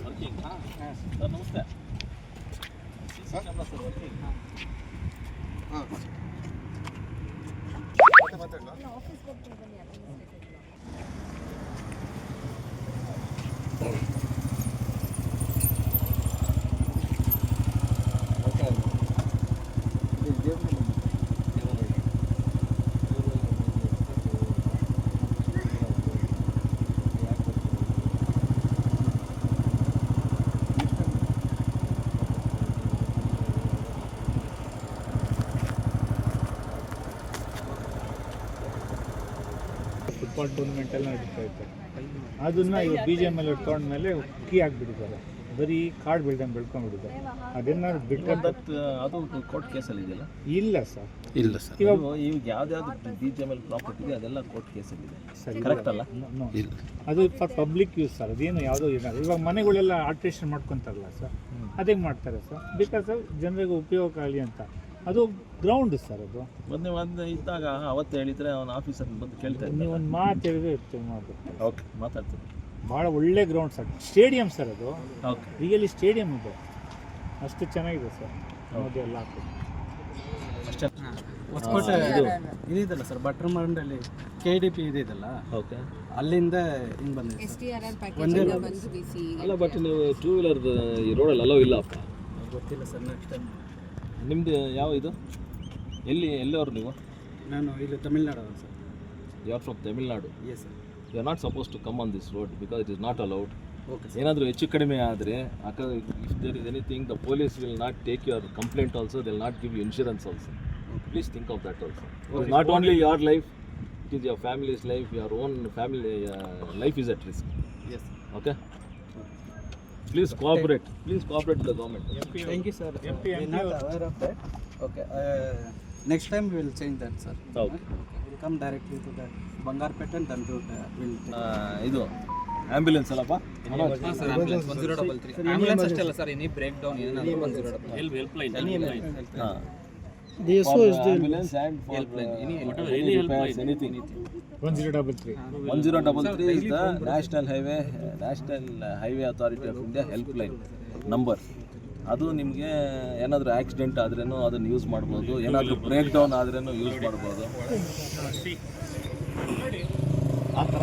Working sir ನಮಸ್ತೆ camera sir working ಹಾಂ ಮತ್ತೆ ಮಾತಾಡಲ್ಲ ಫುಟ್ಬಾಲ್ ಟೂರ್ನಮೆಂಟ್ ಎಲ್ಲ ನಡೀತಾ ಇತ್ತು. ಅದನ್ನ ಇವಾಗ ಬಿ ಜೆ ಎಂ ಎಲ್ ತೊಗೊಂಡ್ಮೇಲೆ ಕೀ ಹಾಕ್ಬಿಟ್ಟಿದ್ದಾರೆ. ಬರೀ ಕಾರ್ಡ್ ಬಿಲ್ಡಂಗ್ ಬೆಳ್ಕೊಂಡ್ಬಿಟ್ಟಿದ್ದಾರೆ. ಅದನ್ನ ಬಿಟ್ಕೊಂಡು ಅದು ಕೋರ್ಟ್ ಕೇಸಲ್ಲಿ ಇದೆಯಲ್ಲ? ಇಲ್ಲ ಸರ್. ಇಲ್ಲ ಸರ್. ಇವಾಗ ಇವಾಗ ಯಾವ್ದಾವ್ದು B G M L property ಇದೆ ಅದೆಲ್ಲ ಕೋರ್ಟ್ ಕೇಸಲ್ಲಿ ಇದೆ. ಸರಿ. ಕರೆಕ್ಟ್ ಅಲ್ಲ? ಅದು ಫಾರ್ ಪಬ್ಲಿಕ್ ಯೂಸ್ ಸರ್. ಅದೇನು ಯಾವುದೋ ಇಲ್ಲ. ಇವಾಗ ಮನೆಗಳೆಲ್ಲ ಆಲ್ಟ್ರೇಷನ್ ಮಾಡ್ಕೊತಾರಲ್ಲ ಸರ್. ಅದೇ ಮಾಡ್ತಾರೆ ಸರ್. ಬಿಕಾಸ್ ಜನರಿಗೆ ಉಪಯೋಗ ಆಗಲಿ ಅಂತ. ಅದು ಗ್ರೌಂಡ್ ಸರ್ ಅದು. ಮೊನ್ನೆ ಒಂದು ಇದ್ದಾಗ ಅವತ್ತು ಹೇಳಿದ್ರೆ ಅವನ ಆಫೀಸರ್ ಬಂದು ಕೇಳ್ತಾ ನೀವು ಒಂದು ಮಾತು ಹೇಳಿದ್ರೆ ಹೆಚ್ಚು ಮಾಡ್ಬೇಕು ಓಕೆ ಮಾತಾಡ್ತೀನಿ. ಭಾಳ ಒಳ್ಳೆ ಗ್ರೌಂಡ್ ಸರ್ ಸ್ಟೇಡಿಯಂ ಸರ್ ಅದು. ಓಕೆ ರಿಯಲಿ ಸ್ಟೇಡಿಯಂ ಇದೆ. ಅಷ್ಟು ಚೆನ್ನಾಗಿದೆ ಸರ್ ನೋಡಿ ಎಲ್ಲ ಅಷ್ಟೇ? ಹೊಸಕೋಟೆ ಇದು? ಇದೆಯಲ್ಲ ಸರ್ ಭಟ್ರ ಮಂಡಳಿ ಕೆ ಡಿ ಪಿ ಇದೆಯಲ್ಲ? ಓಕೆ ಅಲ್ಲಿಂದ ಹಿಂಗೆ ಬಂದಿದೆ ಒಂದೇ ಬಂದು ಅಲ್ಲ ಬಟ್ ನೀವು ಟೂ ವೀಲರ್ ಈ ರೋಡಲ್ಲಿ ಅಲೋ ಇಲ್ಲ ಗೊತ್ತಿಲ್ಲ ಸರ್ ನೆಕ್ಸ್ಟ್ ಟೈಮ್ ನಿಮ್ಮದು ಯಾವ ಇದು? ಎಲ್ಲಿ ಎಲ್ಲಿಯವರು ನೀವು? ನಾನು ಇಲ್ಲಿ Tamil Nadu sir. You are from Tamil Nadu? Yes sir you are not suppose to come on this road because it is not allowed okay ಏನಾದರೂ ಹೆಚ್ಚು ಕಡಿಮೆ ಆದರೆ ಅಕ if there is anything the police will not take your complaint also they'll not give you insurance also please think of that also not only your life it is your family's life your own family life is at risk yes okay please cooperate please cooperate the government thank you sir MP not aware of that okay next time will change that sir okay will come directly to the Bangarapete and then route will ಇದು ambulance ಅಲ್ಲಪ್ಪ? Ambulance ಅಷ್ಟೇ ಅಲ್ಲ sir any breakdown ಏನಾದರೂ one zero help helpline ಹಾಂ ambulance and for anything one zero double three one zero double three is the national highway national highway authority of India helpline number ಅದು ನಿಮಗೆ ಏನಾದರೂ accident ಆದ್ರೇನು ಅದನ್ನು use ಮಾಡ್ಬೋದು ಏನಾದರೂ break down ಆದ್ರೇನು use ಮಾಡ್ಬೋದು. ಆ ಥರ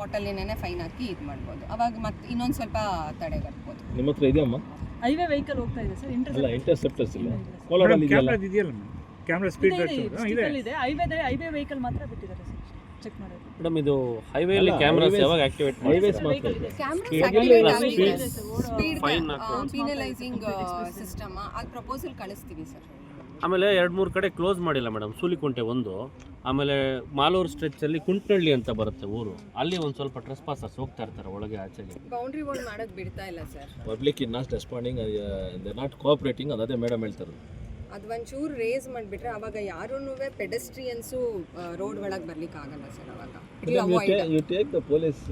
ಹೋಟೆಲಿನೇ ಫೈನ್ ಹಾಕಿ ಇದು ಮಾಡ್ಬೋದು. ಅವಾಗ ಮತ್ತೆ ಇನ್ನೊಂದು ಸ್ವಲ್ಪ ತಡೆಗಟ್ಬೋದು ನಿಮ್ಮ ಹತ್ರ ಇದೆಯಮ್ಮ ಹೈವೇ ವೆಹಿಕಲ್ ಹೋಗ್ತಾ ಇದೆ ಸರ್ ಅಲ್ಲ ಇಂಟರ್ಸೆಪ್ಟರ್ಸ್ ಇಲ್ಲ. ಕೋಲಾರಲ್ಲಿ ಇದೆಯಲ್ಲ? ಕ್ಯಾಮ್ರಾ ಇದೆಯಲ್ಲ ಕ್ಯಾಮ್ರಾ ಸ್ಪೀಡ್ ಇದೆ ಇದೆ ಹೈವೇ ಹೈವೇ ವೆಹಿಕಲ್ ಮಾತ್ರ ಬಿಟ್ಟಿದ್ದಾರೆ ಸರ್ ಚೆಕ್ ಮಾಡೋದು. ಮೇಡಮ್ ಇದು ಹೈವೇ ಅಲ್ಲಿ ಕ್ಯಾಮೆರಾಸ್ ಯಾವಾಗ ಆಕ್ಟಿವೇಟ್ ಹೈವೇಸ್ ಮಾತ್ರ camera speed speed penalising system ಆ ಪ್ರಪೋಸಲ್ ಕಳಿಸ್ತೀವಿ ಸರ್ ಆಮೇಲೆ ಎರಡು ಮೂರು ಕಡೆ ಕ್ಲೋಸ್ ಮಾಡಿಲ್ಲ ಮೇಡಮ್ ಸೂಲಿಕುಂಟೆ ಒಂದು ಆಮೇಲೆ ಮಾಲೂರು ಸ್ಟ್ರೆಚಲ್ಲಿ ಕುಂಟ್ನಳ್ಳಿ ಅಂತ ಬರುತ್ತೆ ಊರು. ಅಲ್ಲಿ ಒಂದು ಸ್ವಲ್ಪ ಟ್ರೆಸ್ ಪಾಸಸ್ ಹೋಗ್ತಾ ಇರ್ತಾರೆ ಒಳಗೆ ಆಚೆಗೆ. ಬೌಂಡ್ರಿ ವಾಲ್ ಬಿಡ್ತಾ ಇಲ್ಲ sir public in not responding they not cooperating ಅದೇ ಮೇಡಮ್ ಹೇಳ್ತಾರೆ ಅದು ಒಂಚೂರು ರೇಸ್ ಮಾಡಿಬಿಟ್ರೆ ಅವಾಗ ಯಾರೂ ಪೆಡೆಸ್ಟ್ರಿಯನ್ಸು ರೋಡ್ ಒಳಗೆ ಬರ್ಲಿಕ್ಕೆ ಆಗಲ್ಲ ಸರ್ ಅವಾಗ. It you take the police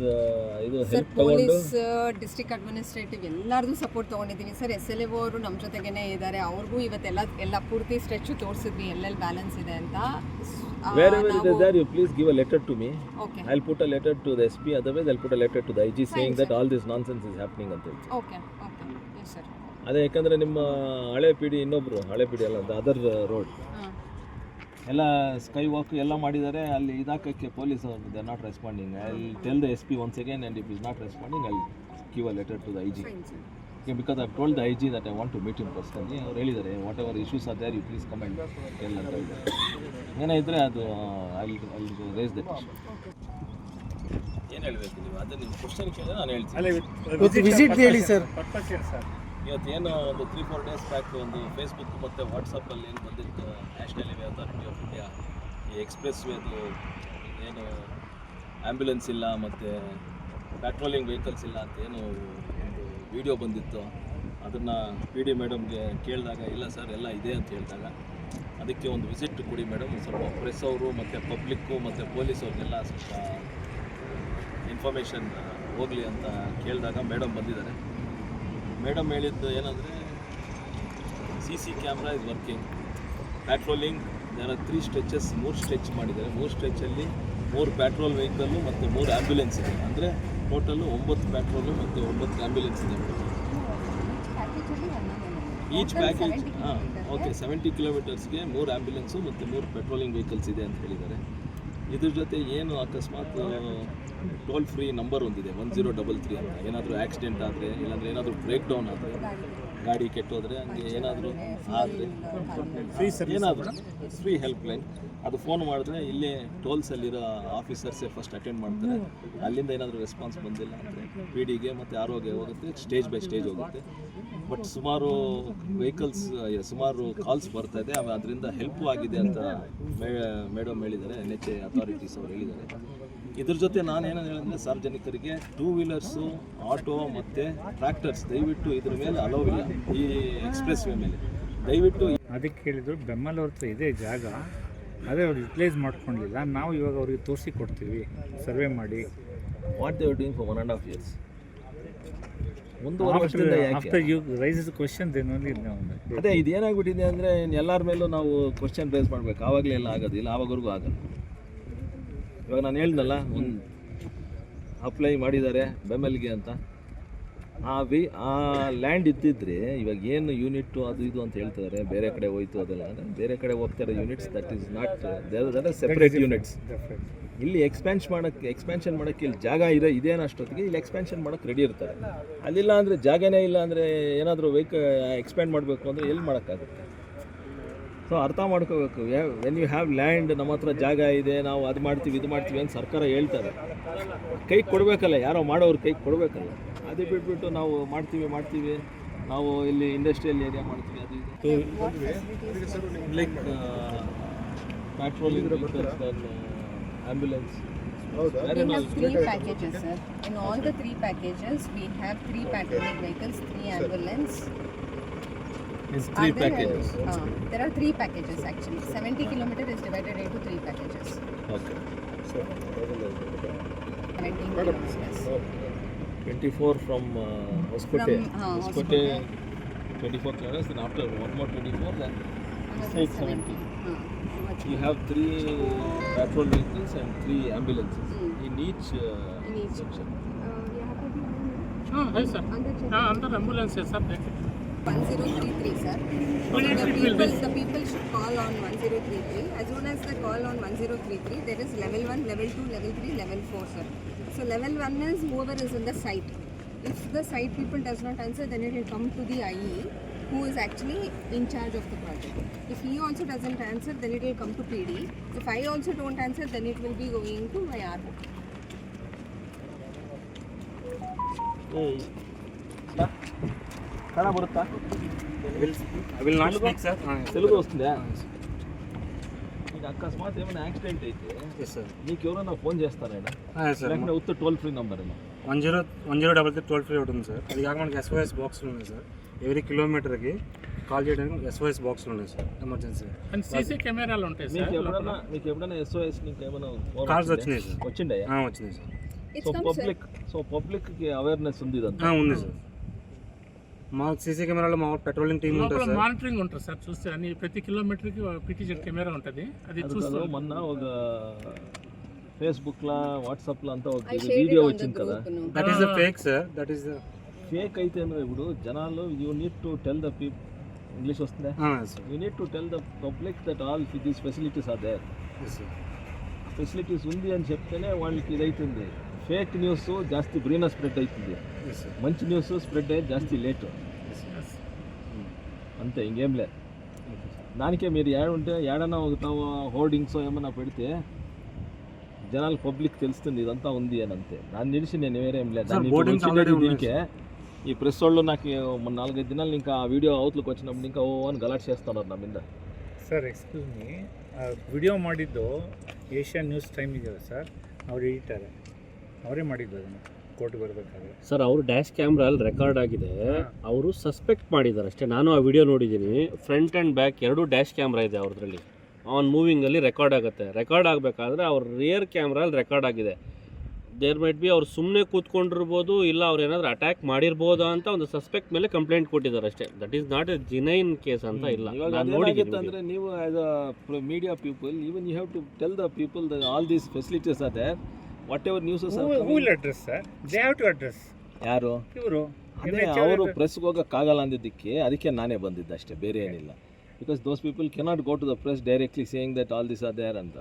ಇದು ಸರ್ ಪೊಲೀಸ್ ಡಿಸ್ಟ್ರಿಕ್ಟ್ ಅಡ್ಮಿನಿಸ್ಟ್ರೇಟಿವ್ ಎಲ್ಲರದು ಸಪೋರ್ಟ್ ತಗೊಂಡಿದ್ದೀನಿ. ಸರ್ ಎಸ್ ಎಲ್ ಎ ಅವರು ನಮ್ಮ ಜೊತೆಗೇನೆ ಇದ್ದಾರೆ ಅವ್ರಿಗೂ ಇವತ್ತೆಲ್ಲ ಎಲ್ಲ ಪೂರ್ತಿ ಸ್ಟ್ರೆಚ್ ತೋರಿಸಿದ್ವಿ. ಎಲ್ಲೆಲ್ಲಿ ಬ್ಯಾಲೆನ್ಸ್ ಇದೆ ಅಂತ. Wherever it is there, you please give a letter to me. Okay I'll put a letter to the SP, otherwise I'll put a letter to the IG saying that all this nonsense is happening okay okay yes sir ಅದೇ ಯಾಕಂದರೆ ನಿಮ್ಮ ಹಳೆ ಪೀಡಿ ಇನ್ನೊಬ್ರು ಹಳೆ ಪೀಡಿ ಅಲ್ಲ ಅಂತ other road ಎಲ್ಲ skywalk ಎಲ್ಲ ಮಾಡಿದ್ದಾರೆ ಅಲ್ಲಿ ಇದಾಕಕ್ಕೆ police they not responding I tell the S P once again and if is not responding I cue a letter to the I G because I told the I G that I want to meet in personally ಅವ್ರು ಹೇಳಿದ್ದಾರೆ whatever issues are there you please comment tell ಅಂತ ಹೇಳಿದ್ದಾರೆ ಏನೇ ಇದ್ದರೆ ಅದು I I race that ಏನು ಹೇಳಬೇಕು ನೀವು? ಅದು ನಿಮ್ಮ ಕ್ವಶನ್ ಕೇಳಿದ್ರೆ ನಾನು ಹೇಳ್ತೀನಿ. ವಿಸಿಟ್ ಹೇಳಿ ಸರ್ ಪರ್ಪಸ್ ಏನು ಸರ್ ಇವತ್ತೇನು ಒಂದು ತ್ರೀ ಫೋರ್ ಡೇಸ್ ಬ್ಯಾಕ್ ಒಂದು ಫೇಸ್ಬುಕ್ ಮತ್ತು ವಾಟ್ಸಪ್ಪಲ್ಲಿ ಏನು ಬಂದಿತ್ತು national highway authority of India ಈ ಎಕ್ಸ್ಪ್ರೆಸ್ ವೇದು ಏನು ಆ್ಯಂಬ್ಯುಲೆನ್ಸ್ ಇಲ್ಲ ಮತ್ತು ಪ್ಯಾಟ್ರೋಲಿಂಗ್ ವೆಹಿಕಲ್ಸ್ ಇಲ್ಲ ಅಂತ ಏನು ಒಂದು ವಿಡಿಯೋ ಬಂದಿತ್ತು. ಅದನ್ನು ಪಿ ಡಿ ಮೇಡಮ್ಗೆ ಕೇಳಿದಾಗ, ಇಲ್ಲ ಸರ್ ಎಲ್ಲ ಇದೆ ಅಂತ ಹೇಳಿದಾಗ, ಅದಕ್ಕೆ ಒಂದು ವಿಸಿಟ್ ಕೊಡಿ ಮೇಡಮ್ ಸ್ವಲ್ಪ ಪ್ರೆಸ್ ಅವರು ಮತ್ತು ಪಬ್ಲಿಕ್ಕು ಮತ್ತು ಪೊಲೀಸ್ ಅವ್ರಿಗೆಲ್ಲ ಸ್ವಲ್ಪ ಇನ್ಫಾರ್ಮೇಷನ್ ಹೋಗಲಿ ಅಂತ ಕೇಳಿದಾಗ ಮೇಡಮ್ ಬಂದಿದ್ದಾರೆ. ಮೇಡಮ್ ಹೇಳಿದ್ದು ಏನಂದರೆ C C camera is working patrolling are three stretches ಮೂರು ಸ್ಟ್ರೆಚ್ ಮಾಡಿದ್ದಾರೆ. ಮೂರು ಸ್ಟ್ರೆಚಲ್ಲಿ ಮೂರು ಪ್ಯಾಟ್ರೋಲ್ ವೆಹಿಕಲ್ಲು ಮತ್ತು ಮೂರು ಆ್ಯಂಬ್ಯುಲೆನ್ಸ್ ಇದೆ. ಅಂದರೆ ಟೋಟಲ್ಲು ಒಂಬತ್ತು ಪ್ಯಾಟ್ರೋಲು ಮತ್ತು ಒಂಬತ್ತು ಆ್ಯಂಬ್ಯುಲೆನ್ಸ್ ಇದೆ. ಈಚ್ ಪ್ಯಾಕೇಜ್ ಹಾಂ ಓಕೆ ಸೆವೆಂಟಿ ಕಿಲೋಮೀಟರ್ಸ್ಗೆ ಮೂರು ಆ್ಯಂಬ್ಯುಲೆನ್ಸು ಮತ್ತು ಮೂರು ಪೆಟ್ರೋಲಿಂಗ್ ವೆಹಿಕಲ್ಸ್ ಇದೆ ಅಂತ ಹೇಳಿದ್ದಾರೆ. ಇದ್ರ ಜೊತೆ ಏನು ಅಕಸ್ಮಾತ್ ಟೋಲ್ ಫ್ರೀ ನಂಬರ್ ಒಂದಿದೆ ಒನ್ ಜೀರೋ ಡಬಲ್ ತ್ರೀ ಅಂತ. ಏನಾದರೂ ಆಕ್ಸಿಡೆಂಟ್ ಆದರೆ, ಇಲ್ಲಾಂದರೆ ಏನಾದರೂ ಬ್ರೇಕ್ ಡೌನ್ ಆದರೆ. ಗಾಡಿ ಕೆಟ್ಟೋದ್ರೆ ಹಂಗೆ ಏನಾದರೂ ಆದರೆ ಫ್ರೀ ಸರ್ ಏನಾದರೂ ಫ್ರೀ ಹೆಲ್ಪ್ ಲೈನ್ ಅದು ಫೋನ್ ಮಾಡಿದ್ರೆ ಇಲ್ಲೇ ಟೋಲ್ಸಲ್ಲಿರೋ ಆಫೀಸರ್ಸೇ ಫಸ್ಟ್ ಅಟೆಂಡ್ ಮಾಡ್ತಾರೆ. ಅಲ್ಲಿಂದ ಏನಾದರೂ ರೆಸ್ಪಾನ್ಸ್ ಬಂದಿಲ್ಲ ಅಂದರೆ ಪಿ ಡಿಗೆ ಮತ್ತು ಆರೋಗ್ಯ ಹೋಗುತ್ತೆ ಸ್ಟೇಜ್ ಬೈ ಸ್ಟೇಜ್ ಹೋಗುತ್ತೆ. ಬಟ್ ಸುಮಾರು ವೆಹಿಕಲ್ಸ್ ಸುಮಾರು ಕಾಲ್ಸ್ ಬರ್ತಾ ಇದೆ. ಅದರಿಂದ ಹೆಲ್ಪ್ ಆಗಿದೆ ಅಂತ ಮೇಡಮ್ ಹೇಳಿದ್ದಾರೆ ಎನ್ ಎಚ್ ಎ ಅಥಾರಿಟೀಸ್ ಅವರು ಹೇಳಿದ್ದಾರೆ. ಇದ್ರ ಜೊತೆ ನಾನು ಏನು ಹೇಳಿದ್ರೆ ಸಾರ್ವಜನಿಕರಿಗೆ ಟೂ ವೀಲರ್ಸು ಆಟೋ ಮತ್ತು ಟ್ರ್ಯಾಕ್ಟರ್ಸ್ ದಯವಿಟ್ಟು ಇದ್ರ ಮೇಲೆ ಅಲೋವಿಲ್ಲ ಇಲ್ಲ ಈ ಎಕ್ಸ್ಪ್ರೆಸ್ ವೇ ಮೇಲೆ. ದಯವಿಟ್ಟು ಅದಕ್ಕೆ ಹೇಳಿದ್ರು ಬೆಮ್ಮಲ್ ಹತ್ರ ಇದೆ ಜಾಗ ಅದೇ ಅವ್ರು ಯುಟಿಲೈಸ್ ಮಾಡ್ಕೊಂಡಿಲ್ಲ. ನಾವು ಇವಾಗ ಅವ್ರಿಗೆ ತೋರಿಸಿ ಕೊಡ್ತೀವಿ ಸರ್ವೆ ಮಾಡಿ. What they doing for one and half years ಒಂದು ವರ್ಷದಿಂದ ಯಾಕೆ? ಆಫ್ಟರ್ ಯು ರೈಸ್ ಕ್ವಶನ್ ಅದೇ ಇದು ಏನಾಗ್ಬಿಟ್ಟಿದೆ ಅಂದರೆ ಎಲ್ಲರ ಮೇಲೂ ನಾವು ಕ್ವಶನ್ ರೇಸ್ ಮಾಡ್ಬೇಕು. ಆವಾಗಲೇ ಎಲ್ಲ ಆಗೋದಿಲ್ಲ ಆವಾಗವರೆಗೂ ಆಗಲ್ಲ. ಇವಾಗ ನಾನು ಹೇಳ್ದಲ್ಲ ಒಂದು ಅಪ್ಲೈ ಮಾಡಿದ್ದಾರೆ ಬೆಮೆಲ್ಗೆ ಅಂತ. ಆ ವಿ ಆ ಲ್ಯಾಂಡ್ ಇದ್ದಿದ್ರೆ ಇವಾಗ ಏನು ಯೂನಿಟ್ಟು ಅದು ಇದು ಅಂತ ಹೇಳ್ತಿದ್ದಾರೆ ಬೇರೆ ಕಡೆ ಹೋಯ್ತು ಅದೆಲ್ಲ. ಅಂದರೆ ಬೇರೆ ಕಡೆ ಹೋಗ್ತಾ ಇರೋ units that is not that separate units ಇಲ್ಲಿ ಎಕ್ಸ್ಪ್ಯಾನ್ಷ್ ಮಾಡೋಕ್ಕೆ ಎಕ್ಸ್ಪ್ಯಾನ್ಷನ್ ಮಾಡೋಕ್ಕೆ ಇಲ್ಲಿ ಜಾಗ ಇರೋ ಇದೇನೋ ಅಷ್ಟೊತ್ತಿಗೆ ಇಲ್ಲಿ ಎಕ್ಸ್ಪ್ಯಾನ್ಷನ್ ಮಾಡೋಕ್ಕೆ ರೆಡಿ ಇರ್ತಾರೆ. ಅಲ್ಲಿಲ್ಲ ಅಂದರೆ ಜಾಗನೇ ಇಲ್ಲ ಅಂದರೆ ಏನಾದರೂ ವೆಹಿಕ ಎಕ್ಸ್ಪ್ಯಾಂಡ್ ಮಾಡಬೇಕು ಅಂದರೆ ಎಲ್ಲಿ ಮಾಡೋಕ್ಕಾಗುತ್ತೆ? ಸೊ ಅರ್ಥ ಮಾಡ್ಕೋಬೇಕು. ವೆನ್ ಯು ಹ್ಯಾವ್ ಲ್ಯಾಂಡ್ ನಮ್ಮ ಹತ್ರ ಜಾಗ ಇದೆ ನಾವು ಅದು ಮಾಡ್ತೀವಿ ಇದು ಮಾಡ್ತೀವಿ ಅಂತ ಸರ್ಕಾರ ಹೇಳ್ತಾರೆ. ಕೈ ಕೊಡಬೇಕಲ್ಲ ಯಾರೋ ಮಾಡೋರು ಕೈ ಕೊಡಬೇಕಲ್ಲ. ಅದು ಬಿಟ್ಬಿಟ್ಟು ನಾವು ಮಾಡ್ತೀವಿ ಮಾಡ್ತೀವಿ. ನಾವು ಇಲ್ಲಿ ಇಂಡಸ್ಟ್ರಿಯಲ್ ಏರಿಯಾ ಮಾಡ್ತೀವಿ ಅದು ಇದು. Like patrol ambulance We have three packages, sir. In all the three packages, we have three patrolling vehicles, three ambulance. is three there, packages. Uh, there are three packages actually. 70 kilometers is divided into three packages. Okay. So, 19 kilometers. 24 from uh, From, uh, 24 kilometers, then after one more 24, then Six seventy. Uh, you have three patrol vehicles and three ambulances mm. in each, uh, in each. section. Uh, yeah. ah, yes, sir. Under, ah, under ambulances, sir. 1033, sir. The people, the people should call on 1033. As soon as they call on 1033, there is level 1, level 2, level 3, level 4, sir. So level 1 is whoever is in the site. If the site people does not answer, then it will come to the IE who is actually in charge of the project. If he also doesn't answer, then it will come to PD. If I also don't answer, then it will be going to my RO. Kannada బరుతా not sir Telugu? వస్తుందా? Ah, మీకు అకస్మాత్ ఏమైనా accident అయితే sir మీకు ఎవరైనా phone చేస్తారా sir ah, లేకుంటే ఉత్త toll free number one zero one zero double three toll free ఒకటి ఉంది సార్ అది కాకుండా మనకి ఎస్ఓఎస్ బాక్స్లు ఉన్నాయి సార్ ఎవరీ కిలోమీటర్కి కాల్ చేయడానికి ఎస్ఓఎస్ బాక్స్లు ఉన్నాయి సార్ ఎమర్జెన్సీ అండ్ సీసీ కెమెరాలు ఉంటాయి సార్ ఎప్పుడైనా మీకు ఎప్పుడైనా ఎస్ఓఎస్ మీకు ఏమైనా కాల్స్ వచ్చినాయి సార్ వచ్చిండే ah, వచ్చినాయి సార్ సో పబ్లిక్ సో పబ్లిక్కి అవేర్నెస్ ఉంది ఉంది సార్ మా సీసీ కెమెరాలో మా పెట్రోలింగ్ టీం ఉంటుంది సార్. మానిటరింగ్ ఉంటుంది సార్ చూస్తే అన్ని ప్రతి కిలోమీటర్కి పిటిజెడ్ కెమెరా ఉంటుంది. అది చూస్తూ మొన్న ఒక ఫేస్బుక్లా వాట్సాప్లో అంతా ఒక వీడియో వచ్చింది కదా? That is the fake sir that is the fake అయితే ఇప్పుడు జనాలు you need to tell the people English వస్తుందా? Sir you need to tell the public that all these facilities are there facilities ఉంది అని చెప్తేనే వాళ్ళకి ఇదైతుంది ఫేక్ న్యూస్ జాస్తి బ్రీన spread అవుతుంది ఎస్ సార్ మంచి న్యూస్ స్ప్రెడ్ అయ్యేది జాస్తి లేట్ అంతే ఇంకేం లేదు దానికే మీరు ఏడ ఉంటే ఏడన్నా ఒక హోర్డింగ్స్ ఏమన్నా పెడితే జనాలు పబ్లిక్ తెలుస్తుంది ఇదంతా ఉంది అని అంతే దాన్ని తెలిసి నేను వేరే ఏం లేదు Sir, దాన్ని ఇప్పుడు boardings వచ్చిండేది already ఉన్నాయి, దీనికే ఈ ప్రెస్ వాళ్ళు నాకు మొన్న నాలుగైదు దినాలు ఇంకా ఆ వీడియో అవతలకు వచ్చినప్పుడు ఇంకా ఓ అని గలాట్ చేస్తున్నారు నా మీద ಸರ್ ಎಕ್ಸ್ಕ್ಯೂಸ್ ಮೀ ವಿಡಿಯೋ ಮಾಡಿದ್ದು ಏಷ್ಯನ್ ನ್ಯೂಸ್ ಟೈಮ್ ಇದೆಯಲ್ಲ ಸರ್ ಅವ್ರು ಎಡಿಟರ್ ಅವರೇ ಮಾಡಿದ್ದು ಅದನ್ನು. ಕೋರ್ಟ್ಗೆ ಬರಬೇಕಾದ್ರೆ. ಸರ್ ಅವರು ಡ್ಯಾಶ್ ಕ್ಯಾಮ್ರಲ್ಲಿ ರೆಕಾರ್ಡ್ ಆಗಿದೆ. ಅವರು ಸಸ್ಪೆಕ್ಟ್ ಮಾಡಿದ್ದಾರೆ ಅಷ್ಟೇ. ನಾನು ಆ ವಿಡಿಯೋ ನೋಡಿದ್ದೀನಿ. ಫ್ರಂಟ್ ಆ್ಯಂಡ್ ಬ್ಯಾಕ್ ಎರಡು ಡ್ಯಾಶ್ ಕ್ಯಾಮ್ರಾ ಇದೆ ಅವ್ರದ್ರಲ್ಲಿ. ಆನ್ ಮೂವಿಂಗಲ್ಲಿ ರೆಕಾರ್ಡ್ ಆಗುತ್ತೆ. ರೆಕಾರ್ಡ್ ಆಗಬೇಕಾದ್ರೆ ಅವ್ರ ರಿಯರ್ ಕ್ಯಾಮ್ರಲ್ಲಿ ರೆಕಾರ್ಡ್ ಆಗಿದೆ. ದೇರ್ ಮೈಟ್ ಬಿ ಅವ್ರು ಸುಮ್ಮನೆ ಕೂತ್ಕೊಂಡಿರ್ಬೋದು ಇಲ್ಲ ಅವ್ರು ಏನಾದರೂ ಅಟ್ಯಾಕ್ ಮಾಡಿರ್ಬೋದು ಅಂತ ಒಂದು ಸಸ್ಪೆಕ್ಟ್ ಮೇಲೆ ಕಂಪ್ಲೇಂಟ್ ಕೊಟ್ಟಿದ್ದಾರೆ ಅಷ್ಟೇ. That is not a genuine case ಅಂತ ಇಲ್ಲ. ಅಂದರೆ ನೀವು as a media people even you have to tell the people the all these facilities ಅದೇ whatever newses who will address sir they have to address ಯಾರು? ಇವರು. ಅದೇ ಅವರು ಪ್ರೆಸ್ಗೆ ಹೋಗೋಕ್ಕಾಗಲ್ಲ ಅಂದಿದ್ದಕ್ಕೆ ಅದಕ್ಕೆ ನಾನೇ ಬಂದಿದ್ದೆ ಅಷ್ಟೇ ಬೇರೆ ಏನಿಲ್ಲ. Because those people cannot go to the press directly saying that all this are there ಅಂತ.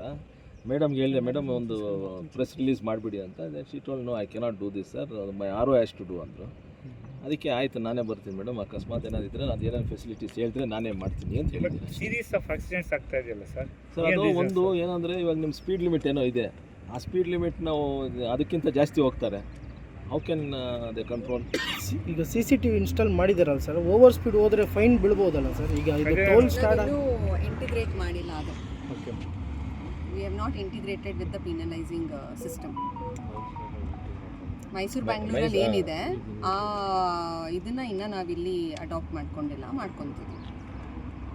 ಮೇಡಮ್ಗೆ ಹೇಳಿದೆ ಮೇಡಮ್ ಒಂದು ಪ್ರೆಸ್ ರಿಲೀಸ್ ಮಾಡಿಬಿಡಿ ಅಂತ. She told no I cannot do this sir my R O has to do ಅಂದರು. ಅದಕ್ಕೆ ಆಯಿತು ನಾನೇ ಬರ್ತೀನಿ ಮೇಡಮ್ ಅಕಸ್ಮಾತ್ ಏನಾದಿದ್ರೆ ಅದು ಏನೇನು ಫೆಸಿಲಿಟೀಸ್ ಹೇಳಿದ್ರೆ ನಾನೇ ಮಾಡ್ತೀನಿ ಅಂತ ಹೇಳಿದ್ದೀನಿ ಸೀರೀಸ್ ಆಫ್ ಆಕ್ಸಿಡೆಂಟ್ಸ್ ಆಗ್ತಾ ಇದೆಯಲ್ಲ ಸರ್ ಸರ್ ಅದು ಒಂದು ಏನಂದರೆ ಇವಾಗ ನಿಮ್ಮ ಸ್ಪೀಡ್ ಲಿಮಿಟ್ ಏನೋ ಇದೆ. ಆ ಸ್ಪೀಡ್ ಲಿಮಿಟ್ ನಾವು ಅದಕ್ಕಿಂತ ಜಾಸ್ತಿ ಹೋಗ್ತಾರೆ. ಹೌ ಕ್ಯಾನ್ ದೇ ಕಂಟ್ರೋಲ್ ಈಗ C C T V install ಮಾಡಿದಾರಲ್ಲ ಸರ್ ಓವರ್ ಸ್ಪೀಡ್ ಹೋದ್ರೆ ಫೈನ್ ಬೀಳ್ಬೋದಲ್ಲ ಸರ್ ಈಗ ಇದು ಟೋಲ್ ಸ್ಟಾರ್ಟ್ ಇಂಟಿಗ್ರೇಟ್ ಮಾಡಿಲ್ಲ ಅದು. Okay we have not integrated with the penalising system Mysuru ಬ್ಯಾಂಗ್ಳೂರಲ್ಲಿ ಏನಿದೆ ಆ ಇದನ್ನ ಇನ್ನ ನಾವಿಲ್ಲಿ ಅಡಾಪ್ಟ್ ಮಾಡ್ಕೊಂಡಿಲ್ಲ ಮಾಡ್ಕೊಂತೀವಿ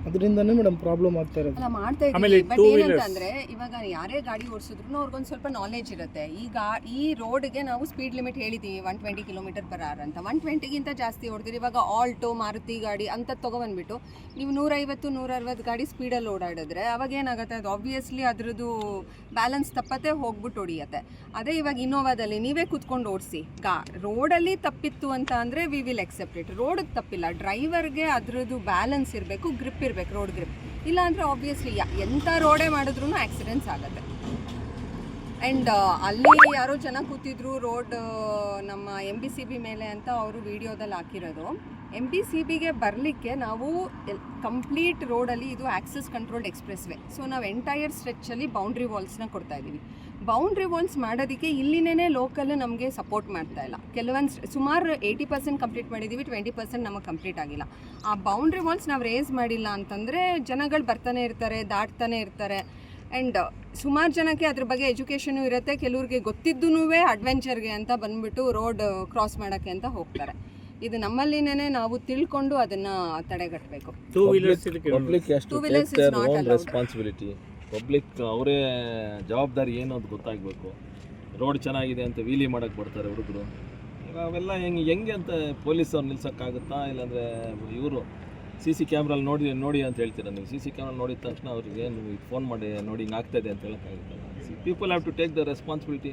ಅದರಿಂದನೇ ಮೇಡಮ್ ಪ್ರಾಬ್ಲಮ್ ಆಗ್ತಾ ಇರೋದು. ಅಲ್ಲ ಮಾಡ್ತಾ ಆಮೇಲೆ ಇದ್ದೀವಿ ಬಟ್ two wheelers. ಏನಂತಂದ್ರೆ ಇವಾಗ ಯಾರೇ ಗಾಡಿ ಓಡಿಸಿದ್ರು ಅವ್ರಿಗೊಂದು ಸ್ವಲ್ಪ ನಾಲೆಜ್ ಇರುತ್ತೆ. ಈ ಗಾ ಈ ರೋಡ್ಗೆ ನಾವು ಸ್ಪೀಡ್ ಲಿಮಿಟ್ ಹೇಳಿದ್ದೀವಿ one twenty kilometre per hour ಅಂತ. ಒನ್ ಟ್ವೆಂಟಿಗಿಂತ ಜಾಸ್ತಿ ಹೊಡೆದಿರಿ ಇವಾಗ ಆಲ್ಟೋ ಮಾರುತಿ ಗಾಡಿ ಅಂತ ತೊಗೊಬಂದ್ಬಿಟ್ಟು ನೀವು ನೂರೈವತ್ತು ನೂರ ಅರವತ್ತು ಗಾಡಿ ಸ್ಪೀಡಲ್ಲಿ ಓಡಾಡಿದ್ರೆ ಅವಾಗ ಏನಾಗುತ್ತೆ? ಅದು ಆಬ್ವಿಯಸ್ಲಿ ಅದ್ರದ್ದು ಬ್ಯಾಲೆನ್ಸ್ ತಪ್ಪತ್ತೆ ಹೋಗ್ಬಿಟ್ಟು ಹೊಡಿಯತ್ತೆ ಅದೇ ಇವಾಗ ಇನೋವಾದಲ್ಲಿ ನೀವೇ ಕೂತ್ಕೊಂಡು ಓಡಿಸಿ. ಗಾ ರೋಡಲ್ಲಿ ತಪ್ಪಿತ್ತು ಅಂತ ಅಂದರೆ we will accept it road ತಪ್ಪಿಲ್ಲ. ಡ್ರೈವರ್ಗೆ ಅದ್ರದ್ದು ಬ್ಯಾಲೆನ್ಸ್ ಇರಬೇಕು ಗ್ರಿಪ್ ಇರಬೇಕು. ರೋಡ್ ಗ್ರಿಪ್ ಇಲ್ಲ ಅಂದರೆ ಆಬ್ವಿಯಸ್ಲಿ ಎಂಥ ರೋಡೇ ಮಾಡಿದ್ರು ಆಕ್ಸಿಡೆಂಟ್ಸ್ ಆಗುತ್ತೆ. ಆ್ಯಂಡ್ ಅಲ್ಲಿ ಯಾರೋ ಜನ ಕೂತಿದ್ರು ರೋಡ್ ನಮ್ಮ ಎಂ ಮೇಲೆ ಅಂತ ಅವರು ವಿಡಿಯೋದಲ್ಲಿ ಹಾಕಿರೋದು. ಎಂ ಬಿ ಸಿ ಬಿಗೆ ಬರಲಿಕ್ಕೆ ನಾವು ಕಂಪ್ಲೀಟ್ ರೋಡಲ್ಲಿ ಇದು access controlled expressway so ನಾವು ಎಂಟೈರ್ ಸ್ಟ್ರೆಚ್ಚಲ್ಲಿ ಬೌಂಡ್ರಿ ವಾಲ್ಸ್ನ ಕೊಡ್ತಾ ಇದ್ದೀವಿ. ಬೌಂಡ್ರಿ ವಾಲ್ಸ್ ಮಾಡೋದಕ್ಕೆ ಇಲ್ಲಿನೇ ಲೋಕಲ್ ನಮಗೆ ಸಪೋರ್ಟ್ ಮಾಡ್ತಾ ಇಲ್ಲ. ಕೆಲವೊಂದು ಸುಮಾರು ಏಯ್ಟಿ ಪರ್ಸೆಂಟ್ ಕಂಪ್ಲೀಟ್ ಮಾಡಿದ್ದೀವಿ ಟ್ವೆಂಟಿ ಪರ್ಸೆಂಟ್ ನಮಗೆ ಕಂಪ್ಲೀಟ್ ಆಗಿಲ್ಲ. ಆ ಬೌಂಡ್ರಿ ವಾಲ್ಸ್ ನಾವು ರೇಸ್ ಮಾಡಿಲ್ಲ ಅಂತಂದರೆ ಜನಗಳು ಬರ್ತಾನೆ ಇರ್ತಾರೆ, ದಾಟ್ತಾನೆ ಇರ್ತಾರೆ. ಆ್ಯಂಡ್ ಸುಮಾರು ಜನಕ್ಕೆ ಅದ್ರ ಬಗ್ಗೆ ಎಜುಕೇಷನು ಇರುತ್ತೆ, ಕೆಲವ್ರಿಗೆ ಗೊತ್ತಿದ್ದೂ ಅಡ್ವೆಂಚರ್ಗೆ ಅಂತ ಬಂದ್ಬಿಟ್ಟು ರೋಡ್ ಕ್ರಾಸ್ ಮಾಡೋಕ್ಕೆ ಅಂತ ಹೋಗ್ತಾರೆ. ಇದು ನಮ್ಮಲ್ಲಿನೇ ನಾವು ತಿಳ್ಕೊಂಡು ಅದನ್ನ ತಡೆಗಟ್ಟಬೇಕು two wheelers public too. Responsibility public ಅವರೇ ಜವಾಬ್ದಾರಿ ಏನು ಅಂತ ಗೊತ್ತಾಗಬೇಕು. ರೋಡ್ ಚೆನ್ನಾಗಿದೆ ಅಂತ ವೀಲಿ ಮಾಡಕ್ಕೆ ಬರ್ತಾರೆ ಹುಡುಗರು. ಅವೆಲ್ಲ ಹೆಂಗೆ ಹೆಂಗೆ ಅಂತ ಪೊಲೀಸ್ ಅವ್ರು ನಿಲ್ಸೋಕ್ಕಾಗುತ್ತಾ? ಇಲ್ಲಾಂದರೆ ಇವರು ಸಿ ಸಿ ಕ್ಯಾಮ್ರಲ್ಲಿ ನೋಡಿ ನೋಡಿ ಅಂತ ಹೇಳ್ತೀರ ನೀವು? ಸಿ ಸಿ ಕ್ಯಾಮ್ರಲ್ಲಿ ನೋಡಿದ ತಕ್ಷಣ ಅವ್ರಿಗೆ ಏನು ಫೋನ್ ಮಾಡಿ ನೋಡಿ ಹಿಂಗೆ ಆಗ್ತಾಯಿದೆ ಅಂತ ಹೇಳೋಕ್ಕಾಗುತ್ತಲ್ಲ? People have to take the responsibility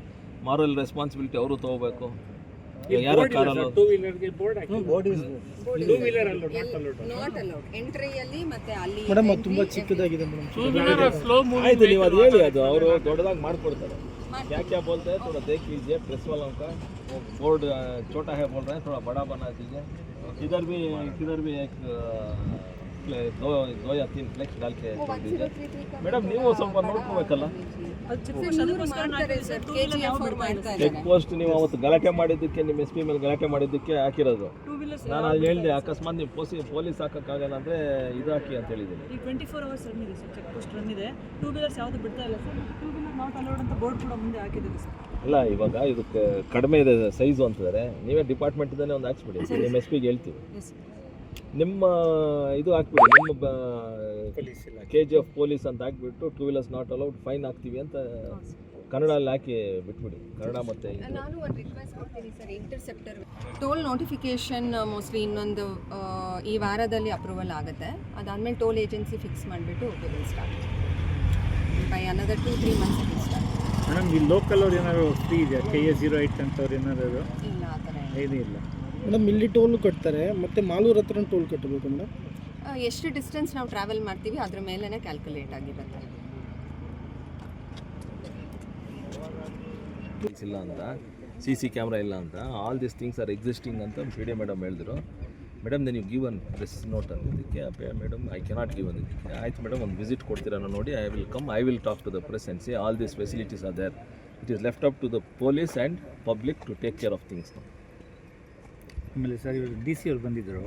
moral responsibility ಅವರು ತೊಗೋಬೇಕು. ಟೂ ವೀಲರ್ಗೆ ಬೋರ್ಡ್ ಹಾಕಿ ಟೂ ವೀಲರ್ ಅಲ್ಲ ನಾಟ್ ಅಲೌಡ್ ನಾಟ್ ಅಲೌಡ್ ಎಂಟ್ರಿಯಲ್ಲಿ ಮತ್ತೆ ಅಲ್ಲಿ ಮೇಡಮ್ ಅದು ತುಂಬ ಚಿಕ್ಕದಾಗಿದೆ ಮೇಡಮ್ ಟೂ ವೀಲರ್ ಸ್ಲೋ ಆಯ್ತು ನೀವು ಅದು ಹೇಳಿ ಅದು ಅವರು ದೊಡ್ಡದಾಗಿ ಮಾಡ್ಕೊಡ್ತಾರೆ क्या क्या बोलते हैं थोड़ा देख लीजिए प्रेस वालों का वो बोर्ड अ, छोटा है बोल रहे हैं थोड़ा बड़ा बना दीजिए इधर भी किधर भी एक अ, फ्ले- दो दो या तीन फ्लेक्स डाल के छोड़ दीजिए ಮೇಡಮ್ ನೀವು ಸ್ವಲ್ಪ ನೋಡ್ಕೋಬೇಕಲ್ಲ ಅದು ಚೆಕ್ ಪೋಸ್ಟ್ ನೀವು ಅವತ್ತು ಗಲಾಟೆ ಮಾಡಿದ್ದಕ್ಕೆ ನಿಮ್ಮ ಎಸ್ ಪಿ ಮೇಲೆ ಗಲಾಟೆ ಮಾಡಿದ್ದಕ್ಕೆ ಹಾಕಿರೋದು. ಟೂ ವೀಲರ್ಸ್ ನಾನು ಅಲ್ಲಿ ಹೇಳಿದೆ ಅಕಸ್ಮಾತ್ ನೀವು ಪೋಸಿ ಪೊಲೀಸ್ ಹಾಕೋಕ್ಕಾಗಲ್ಲ ಅಂದರೆ ಇದು ಹಾಕಿ ಅಂತ ಹೇಳಿದ್ದೀನಿ. ಈಗ ಟ್ವೆಂಟಿ ಫೋರ್ ಅವರ್ಸ್ ರನ್ ಇದೆ ಸರ್ ಚೆಕ್ ಪೋಸ್ಟ್ ರನ್ ಇದೆ. ಟೂ ವೀಲರ್ಸ್ ಯಾವುದು ಬಿಡ್ತಾ ಇಲ್ಲ sir two wheeler not allowed ಅಂತ ಬೋರ್ಡ್ ಕೂಡ ಮುಂದೆ ಹಾಕಿದ್ದಾರೆ ಸರ್. ಇಲ್ಲ ಇವಾಗ ಇದಕ್ಕೆ ಕಡಿಮೆ ಇದೆ ಸೈಜು ಅಂತಿದ್ದಾರೆ. ನೀವೇ ಡಿಪಾರ್ಟ್ಮೆಂಟಿಂದಲೇ ಒಂದು ಹಾಕ್ಸ್ಬಿಡಿ. ನಿಮ್ಮ ಎಸ್ ಪಿಗೆ ಹೇಳ್ತೀವಿ ನಿಮ್ಮ ಇದು ಹಾಕ್ಬಿಡಿ ನಿಮ್ಮ ಕೆ ಜಿ ಎಫ್ ಪೊಲೀಸ್ ಅಂತ ಹಾಕ್ಬಿಟ್ಟು two wheelers not allowed fine ಹಾಕ್ತೀವಿ ಅಂತ ಕನ್ನಡಲ್ಲಿ ಹಾಕಿ ಬಿಟ್ಬಿಡಿ. ಕನ್ನಡ ಮತ್ತೆ ನಾನು ಒಂದು ರಿಕ್ವೆಸ್ಟ್ ಕೊಡ್ತೀನಿ sir interceptor toll notification mostly ಇನ್ನೊಂದು ಈ ವಾರದಲ್ಲಿ ಅಪ್ರೂವಲ್ ಆಗುತ್ತೆ. ಅದಾದಮೇಲೆ ಟೋಲ್ ಏಜೆನ್ಸಿ ಫಿಕ್ಸ್ ಮಾಡಿಬಿಟ್ಟು will start by another two three months start madam ಈ ಲೋಕಲ್ ಅವ್ರು ಏನಾದ್ರು ಫ್ರೀ ಇದೆಯಾ? ಕೆ ಎ ಜೀರೋ ಏಯ್ಟ್ ಅಂತವ್ರು ಏನಾದ್ರು? ಇಲ್ಲ ಆ ಥರ ಏನೂ ಇಲ್ಲ. ಮೇಡಮ್ ಇಲ್ಲಿ ಟೋಲ್ ಕಟ್ತಾರೆ ಮತ್ತೆ ಮಾಲೂರ್ ಹತ್ರ ಟೋಲ್ ಕಟ್ಟಬೇಕು ಮೇಡಮ್? ಎಷ್ಟು ಡಿಸ್ಟೆನ್ಸ್ ನಾವು ಟ್ರಾವೆಲ್ ಮಾಡ್ತೀವಿ ಅದ್ರ ಮೇಲೇ ಕ್ಯಾಲ್ಕುಲೇಟ್ ಆಗಿರುತ್ತೆ. ಇಲ್ಲ ಅಂತ ಸಿ ಸಿ ಕ್ಯಾಮ್ರಾ ಇಲ್ಲ ಅಂತ all this things are existing ಅಂತ ಪಿ ಡಿ ಮೇಡಮ್ ಹೇಳಿದ್ರು ಮೇಡಮ್ ನೀವು ಗಿವ್ ಅನ್ ಪ್ರೆಸ್ ನೋಟ್ ಅನ್ನೋದಕ್ಕೆ ಮೇಡಮ್ ಐ ಕೆನಾಟ್ ಗಿವ್ ಅನ್ನೋದಕ್ಕೆ ಆಯ್ತು ಮೇಡಮ್ ಒಂದು ವಿಸಿಟ್ ಕೊಡ್ತೀರಾ ನೋಡಿ I will come I will talk to the press and see all this facilities are there it is left up to the police and public to take care of things ಆಮೇಲೆ sir ಇವರು D C ಅವ್ರು ಬಂದಿದ್ದರು.